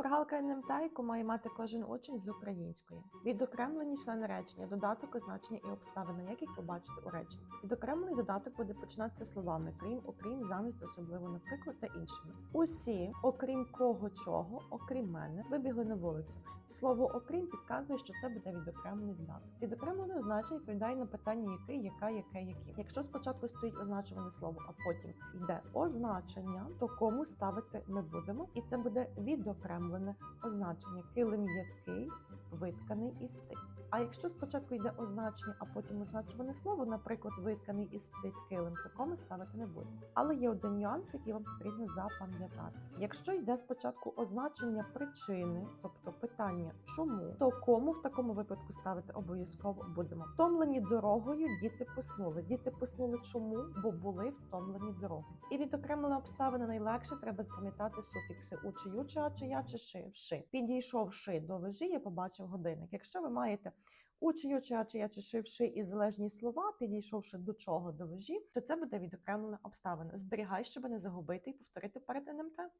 Шпаргалка НМТ, яку має мати кожен учень з української. Відокремлені члени речення, додаток, означення і обставини, як їх побачити у реченні. Відокремлений додаток буде починатися словами крім, окрім, замість, особливо, наприклад, та іншими. Усі, окрім кого чого, окрім мене, вибігли на вулицю. Слово окрім підказує, що це буде відокремлений додаток. Відокремлене означення відповідає на питання який, яка, яке, які. Якщо спочатку стоїть означуване слово, а потім йде означення, то кому ставити ми будемо, і це буде відокремлене означення. Килим ядкий, витканий із птиць. А якщо спочатку йде означення, а потім означуване слово, наприклад, витканий із птиць килим, то кому ставити не будемо. Але є один нюанс, який вам потрібно запам'ятати. Якщо йде спочатку означення причини, тобто питання чому, то кому в такому випадку ставити обов'язково будемо. Втомлені дорогою діти поснули. Діти поснули чому? Бо були втомлені дорогою. І відокремлена обставина найлегше треба запам'ятати суфікси у чи ю, чи чи я, чи ши, вши. Підійшовши до вежі, я побачив годинник. Якщо ви маєте у чи ю, чи а, чи я, чи ши, вши і залежні слова, підійшовши до чого до вежі, то це буде відокремлена обставина. Зберігай, щоб не загубити і повторити перед НМТ.